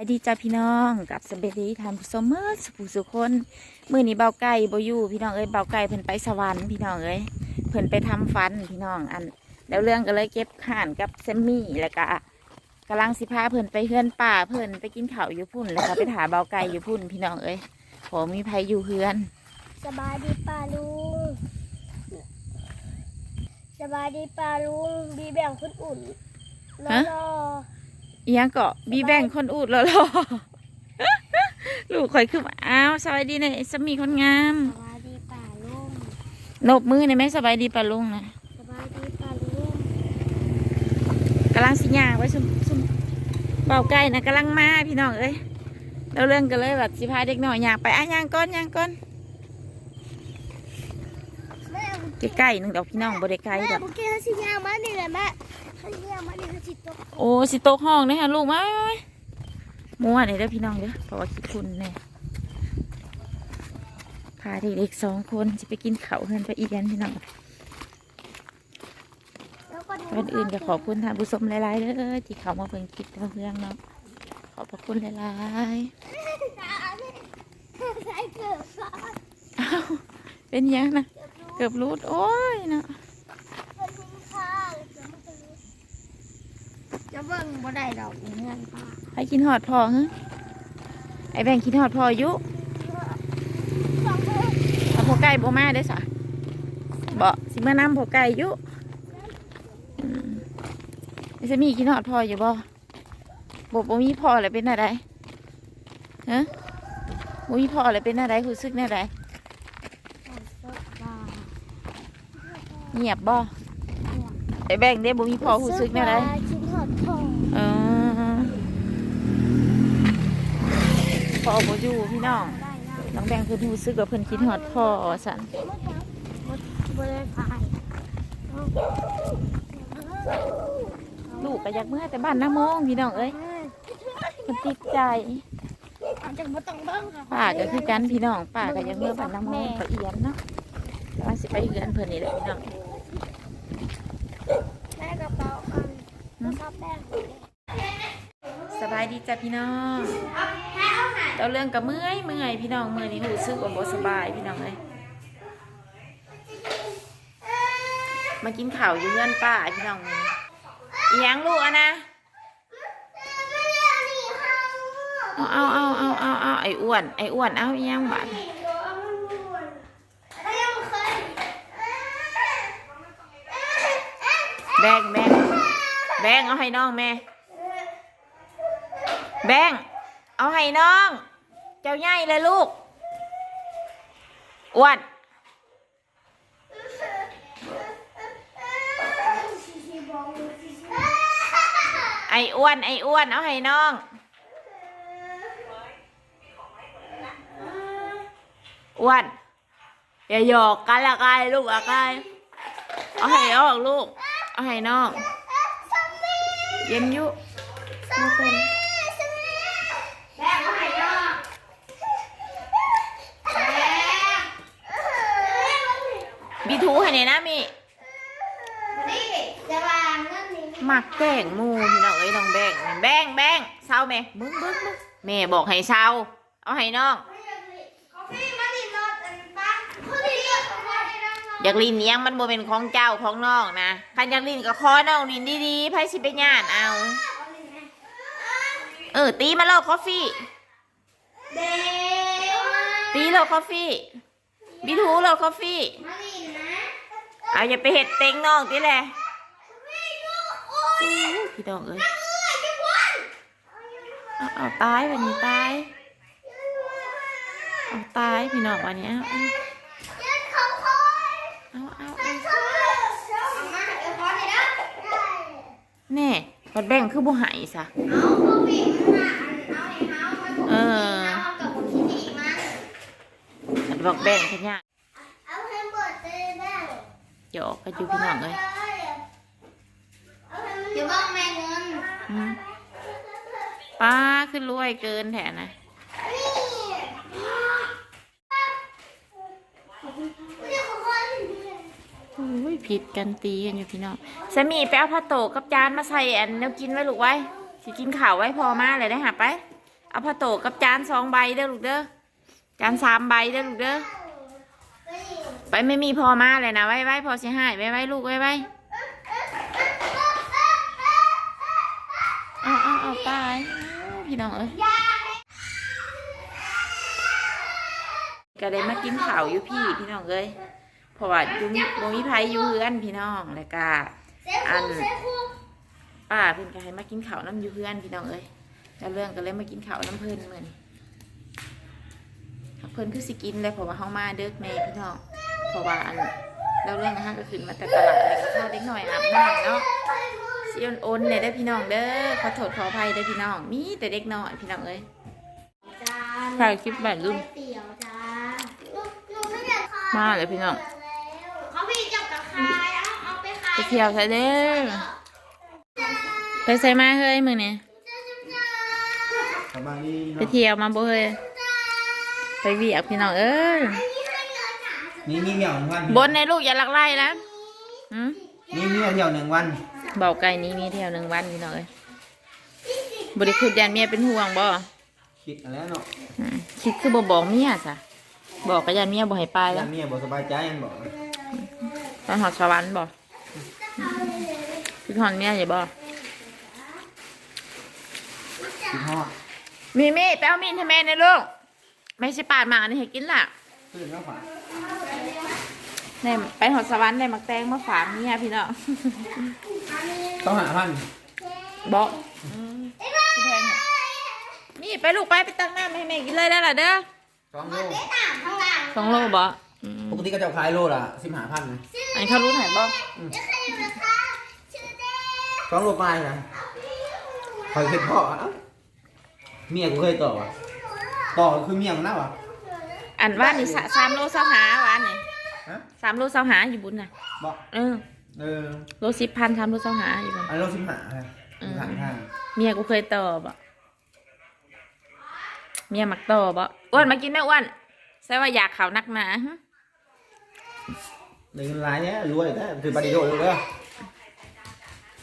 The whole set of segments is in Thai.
สวัสดีจ้าพี่น้องกับสเบดีทานผู้ชมเมื่อสุขสุขคนมื่อนี้เบาไก่บอยู่พี่น้องเอ้ยเบาไก่เพิ่นไปสวรรค์พี่น้องเอ้ยเพิ่นไปทำฟันพี่น้องอันแล้วเรื่องก็เลยเก็บข่านกับเซมมี่แล้วก็กำลังสิพาเพิ่นไปเฮือนป่าเพิ่นไปกินข้าวอยู่พุ่นแล้วก็ไปถาเบาไก่อยู่พุ่นพี่น้องเอ้ยผมมีภัยอยู่เฮือน สบายดีป่าลุงสบายดีป่าลุงบีแบ่งคนอุ่นรอร ออีหยังเกาะบีแบ่งคนอูดแล้วหรอลูกข่อยคือว่าอ้าวสบายดีนะสามีคนงามสบายดีป่าลุงนบมือในอยไหมสบายดีปะลุงนะสบายดีป่าลุงกำลังสิย่างไว้ซุมซุมเบาใกล้นะกำลังมาพี่น้องเอ้ยเราเรื่องกันเลยแบบสิพาเด็กหน่อยย่างไปอะย่างก้อนย่างก้อนแม่ใกล้ๆหนึงดอกพี่น้องบ่ได้ไกลแม่ดอกเมื่อกี้เขาสิยางมานี่แหละแม่เขาสิยางมานี่เขาสิตกโอ้สิโตกห้องเด้อฮะลูกมามามามัวนี่เด้อพี่น้องเด้อเพราะว่าคิดคุณแน่พาเด็กๆสองคนจะไปกินข้าวเฮือนไปอีกกันพี่น้อง แล้วก็ก่อนอื่นก็ขอบคุณท่านผู้ชมหลายๆเด้อที่เข้ามาเบิ่งคลิปเราเรื่องเนาะขอบพระคุณหลายใส่เกือบก่อนๆอ้าวเป็นยังนะเกือบรูดโอ้ยเนาะ เป็นทิ้งข้าง จะเบิ่งบ่ได้ดอกเงินป้าให้กินหอดพอฮะไอแบงกินหอดพออยุสองคนเอาพอไก่บ่มาได้อสะบ่สิมานำพอไก่อยุอืมไอจะมีกินหอดพออยู่บ่บ่บ่มีพอเลยเป็นอะไรฮะบ่มีพอเลยเป็นอะไรรู้สึกแน่ไรสองบาทเงียบบ่ไอแบงเด้บ่มีพอรู้สึกแน่ไรชิ้นหอดทอง เออพ อบ่อยู่พี่น้องน้องแบงเพิ่นรู้สึกว่าเพิ่นคิดฮอดพ่อสั่นดูกก็อยากเมื่อแต่บ้านน้ามองพี่น้องเอ้ยเพิ่นติดใจอาจจะบ่ต้องเบิ่งค่ะป้าก็คือกันพี่น้องป้าก็ยากเมื่อบ้านน้ามองปะเอียนเนาะว่าสิไปเฮือนเพิ่นนี่แหละพี่น้องแม่กระเป๋าอันแล้วก็แป้งายดีจ้ะพี่น้องเจ้าเรื่องก็เมื่อยเมื่อยพี่น้องมื้อนี้รู้สึกว่าบ่สบายพี่น้องเอ้ยมากินข้าวอยู่เฮือนป้าพี่น้องมื้อนี้อีหยังลูกอะนะเอาเอาเอาเอาเอาเอาไอ้อ้วนไอ้อ้วนเอาอีหยังบาดแบงแบงแบงเอาให้น้องแม่ แบงเอาให้น้อง เจ้าใหญ่เลยลูกอ้วนไอ้อ้วนไอ้อ้วนเอาให้น้อง อ้วนอย่าหยอกกันละกายลูกอะกายเอาให้ออกลูก เอาให้น้อง เย็นยุมาเป็น บีทูให้เนี่ยนะมีหมักแกล้งหมูพี่น้องเอ้ยน้องแบงแบงแบงเศร้าแม่บึ้งบึ้งบึ้งแม่บอกให้เศร้าเอาให้น้อง อยากลินเนี้ยงมันบ่เป็นของเจ้าของน้องนะคันอยากลินก็ขอน้องลินดีๆไผสิไปย่านเอา เออตีมาแล้วคอฟฟี่ตีแล้วคอฟฟี่ บิทูแล้วคอฟฟี่เอาอย่าไปเห็ดเต็งน้องตีแหละพี่ดองเอ้ยเอาเอาตายวันนี้ตายเอาตายพี่น้องวันนี้เอาเอาเอาแน่บัดแบ่งคือบ่ใหายซะเออ บอกแบ่งขยะหยอกกันอยู่พี่น้องเอ้ยเดี๋ยวบอกแม่เงินป้าขึ้นรวยเกินแถนะโอ้ยผิดกันตีกันอยู่พี่น้องสามีไปเอาผ้าโตกกับจานมาใส่อันแนวกินไว้ลูกไว้สิกินข่าวไว้พอมากเลยได้หาไป เอาผ้าโตกับจานสองใบเด้อลูกเด้อ จานสามใบเด้อลูกเด้อไปไม่มีพอมาเลยนะไว้ไว้พอเสียหายไว้ไว้ลูกไว้ไว้เอาเอาเอาตายพี่น้องเอ้ยก็ได้มากินข้าวอยู่พี่พี่น้องเอ้ยเพราะว่าอยู่มีบ่มีไผอยู่เฮือนพี่น้องแล้วก็อันป้าเพิ่นก็ให้มากินข้าวน้ำอยู่เพื่อนพี่น้องเอ้ยแล้วเรื่องก็เลยมากินข้าวน้ำเพิ่นเหมือน พิ่นคือสิกินเลยเพราะว่าเฮามาเด้อแม่พี่น้องเพราะว่าอันแล้วเรื่องอาหารก็ขึ้นมาแต่ตลาดเลยก็ข้าวเด็กหน่อยอาบน้ำเนาะเสียนโอนเนี่ยได้อพี่น้องเด้อขอโทษขออภัยได้อพี่น้องมีแต่เด็กน้อยพี่น้องเอ้ยจานถ่ายคลิปแบบลืมเตี๋ยวจานหนูหนูไม่อยากขายมาเลยพี่น้องเขาพี่จับกับขายเอาเอาไปขายไปเที่ยวใส่เด้อไปใส่มาเฮ้ยมื้อนี้สบายดีไปเที่ยวมาบ่เฮ้ย ไปเวียกพี่น้องเอ้ยนี่มีเหนียวหนึ่งวันบนในลูกอย่าลักไล่นะอืมนี่มีเหนียวหนึ่งวันเบาไก่นี้มีเที่ยวหนึ่งวันพี่น้องเอ้ยบริคือแดนเมียเป็นห่วงบ่คิดอะไรเนาะอืมคิดคือบ่บอกเมียซะบอกกับยันเมียบ่ให้ไปแล้แล้ววเมียบอกสบายใจยังบอกตอนหอดสวรรค์บ่คือหอนเมียอย่าบ่คิดฮอดมีมีดไปเอามีดให้แม่ในอยลูก ไม่ใช่ปาดหมานี่ให้กินล่ะตื่นแล้วฝันได้ไปหอดสวรรค์ได้มักแตงมาฝากเมียพี่น้อง ต้องหาพันบอกอืมสิแพงเนี่ยนี่ไปลูกไปไปตั้งน้ำให้แม่กินเลยได้ล่ะเด้อสองโลข้างหลังสองโลบ่อืมปกติก็จะขายโลละสิบห้าพันอันนี้เขารู้ไหนบ่สองโลปลายนะคอยเคยพ่อเอ้าเมียกูเคยต่อวะ ต่อคือเมียมันน่าวะอันว่านี่สะสามโลเสาหาวานี่ฮะสามโลเสาหาอยู่บุญน่ะบอกเออเออโลสิบพันสามโลเสาหาอยู่บุญอันโลสิบห้าฮะสิบห้าห้าเมียกูเคยต่อบ่เมียมักต่อบ่อ้วนมากินไหมอ้วนใช่ว่าอยากเขานักหนาหึเดินลายเนี้ยรวยแต่คือปฏิโดดเลยเด้อ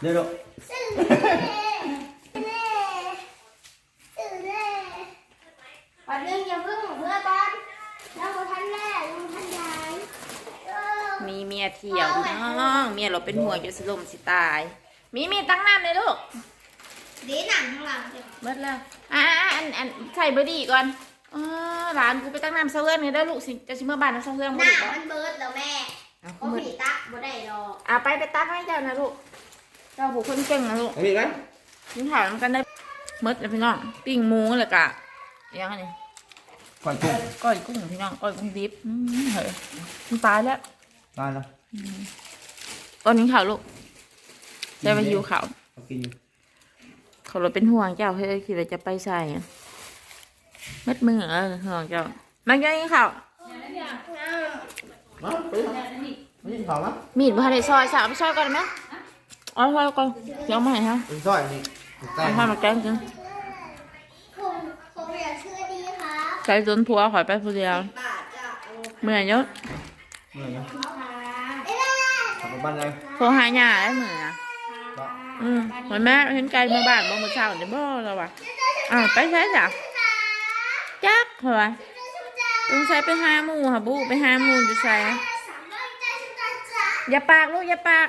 เดี๋ยววันนึงอย่าเพิ่งของเพื่อนก่อนแล้วท่านแม่ลุงท่านยาย มีเมียเที่ยวพี่น้องเมียเราเป็นห่วงอยู่สลมสิตาย มีมีตั้งน้ำเลยลูกดีหนังข้างหลังเบิดแล้วอ่าอันอันใส่เบอร์ดีก่อนอ๋อหลานกูไปตั้งน้ำเซเว่นไงได้อลูกสิจะชิมเมื่อบ้านน้ำเซเว่นหบ่น้าลูกบ่มันเบิร์ดแล้วแม่เอาก็มืดผีตักบ่ได้ดอกอ่าไปไปตักให้เจ้านะลูกเจ้าบุคคลเก่งนะลูกไอ้พี่กันกินข้าวนำกันได้หมดเลยพี่น้องปิ้งหมูเลยกะยังไงนี่ก่อนกุ้งก้อยกุ้งพี่น้องก้อยกุ้งดิบอืมเฮ้ยมันตายแล้วตายแล้ว ก้อนนี้ข่าวลูกจะไปหิวข่าวเอากินอยู่เขาเราเป็นห่วงเจ้าเฮ้ยคิดว่าจะไปใส่อะเม็ดมือเออห่วงเจ้ามันยังข่าวมาไปทำไม่ยินเขามั้ยมีดมาในซอยสามซอยก่อนไหมเอ๋อซอยก่อนเดี๋ยวมาให้ฮะเป็นซอยนี่แต่เอาข้าวมาแกงกินผมผมอยากชื่อดีครับใส่จนผัวขอยไปผู้เดียวบาทจะเอาเมื่อยเยอะเมื่อยนะเอ้ยกลั บไปบ้านเลยโทรหาหย่าได้เหมือนอะบอกอืมเหมือนแม่เห็นไกลมาบ้านบ่มาเช้าเดี๋ยวบ่เราว่ะอ้าวไปใช้จ้ะจักเหรอต้องใช้ไปหาหมูค่ะบูไปหาหมูอยู่ใส่สามร้อยใจฉันจะจ้าอย่าปากลูกอย่าปาก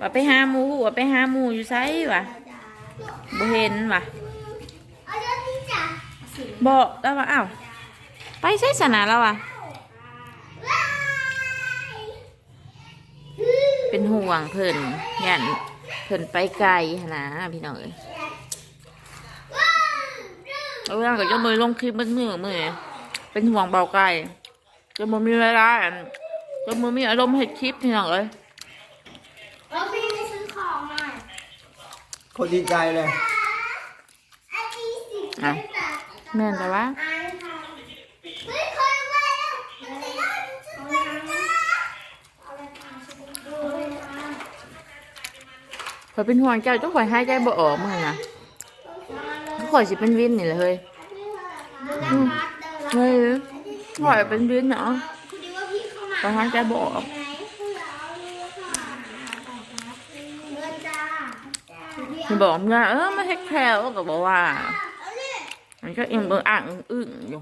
ว่าไปหาหมูว่าไปหาหมูอยู่ใส่ว่ะบ่เห็นว่ะเอาเยอะที่จ้าบอกแล้วว่าอ้าวไปใช้สนาแล้วว่ะ เป็นห่วงเพิ่นยันเพิ่นไปไกลหั้นนะพี่น้องเอ้ยเอาเรื่องก็จะมือลงคลิปมือมือมือเป็นห่วงเบาไก่จะมือมีเวลาอันจะมือมีอารมณ์เห็ดคลิปพี่น้องเอ้ยเราพี่ไปซื้อของหน่อยโคตรดีใจเลยไอ้ที่สิอะแม่นแต่ว่า ไอ้ค่ะเฮ้ยคอยไว้แล้วมันจะยอดฉันจะจ้าเอาเลยค่ะฉันดูเลยค่ะ ข่อยเป็นห่วงเจ้าต้องข่อยให้ใจบ่ออกมือนะข่อยสิเป็นวินนี่แหละเฮ้ยอืมเฮ้ยข่อยเป็นวินเนาะคุณดีว่าพี่เข้ามาข่อยให้ใจบ่ออกไหนคือเอาเรือค่ะเงินจ้าที่บอกเมียเออมาเฮ็ดแคลก็บอกว่าเอาเลยมันก็เอ็มเบิงอ่างอึ้งอยู่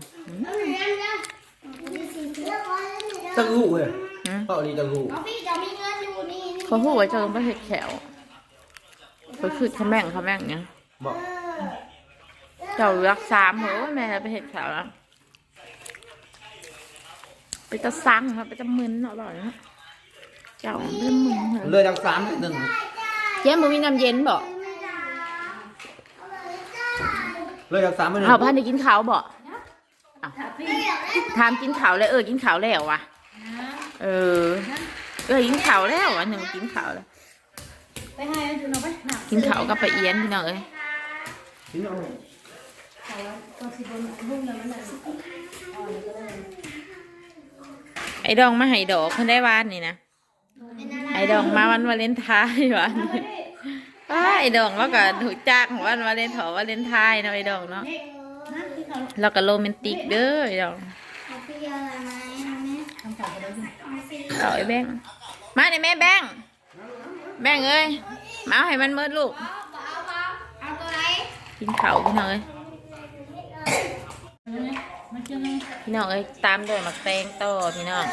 ตะกูเว้ยหืมเปล่าลีตะกูน้องพี่จะมีเงินอยู่นี่นี่เขาพูดว่าจะลงไปเห็ดแขว เขาคือขะแม่งขะแม่งเนี่ยบอกเจ้ารักสามเหรอแม่ไปเห็ดแขวแล้วไปตะซังครับไปตะมึนอร่อยนะเจ้าเริ่มมึนเหรอเลยดังสามเลยหนึ่งเจ๊บ่มีน้ำเย็นบ่เลยดังสามไปหนึ่งเอาพันได้กินข้าวบ่อ้าวถามกินข้าวแล้วเออกินข้าวแล้ววะเออ เออกินข้าวแล้ววะหนึ่งกินข้าวแล้ว ไปให้ดูน้องไปหนักกินข้าวกับไปเอียนพี่น้องเอ้ยกินเอาตัวสิบนบุ้งแล้วมันหนักไอ้ดองมาให้ดอกเพิ่นได้วานนี่นะไอ้ดองมาวันวาเลนไทน์วันนี้อ้าไอ้ดองแล้วก็ถูกจ้างวันวาเลนไทน์วาเลนไทน์เนาะไอ้ดองเนาะนั่นที่เขาแล้วก็โรแมนติกเด้อไอ้ดองเอาไปอะไรไหมแม่ทำจากอะไรเอาไอ้แบงค์มาเนี่อยแม่แบงค์ แบงค์เอ้ยมาเอาให้มันเมิดลูกเอาเอาเอาตัวไหนกินข้าวพี่น้องเอ้ยพี่น้องเอ้ยตามด้วยหมักแตงต่อพี่น้อง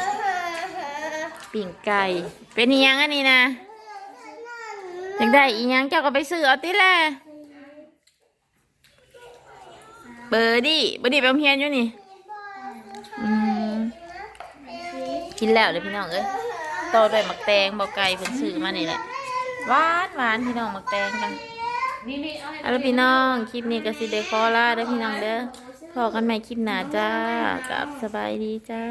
ปิ่งไก่ เป็นอีหยังอันนี้นะอยากได้อีหยังเจ้าก็ไปซื้อเอาติแหละเบอร์ดี้เบอร์ดี้ไปโรงเรียนอยู่นี่อืมกินแล้วเลยพี่น้องเอ้ยต่อด้วยหมักแตงบอกไก่เพิ่นซื้อมานี่แหละ หวานหวานพี่น้องหมักแตงกันนี่นี่เอาละพี่น้อง คลิปนี้ก็สิเดคอลาเด้อพี่น้องเด้อพอกันใหม่คลิปหน้าจ้ากับสบายดีจ้า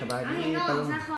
สบายดีปะลุง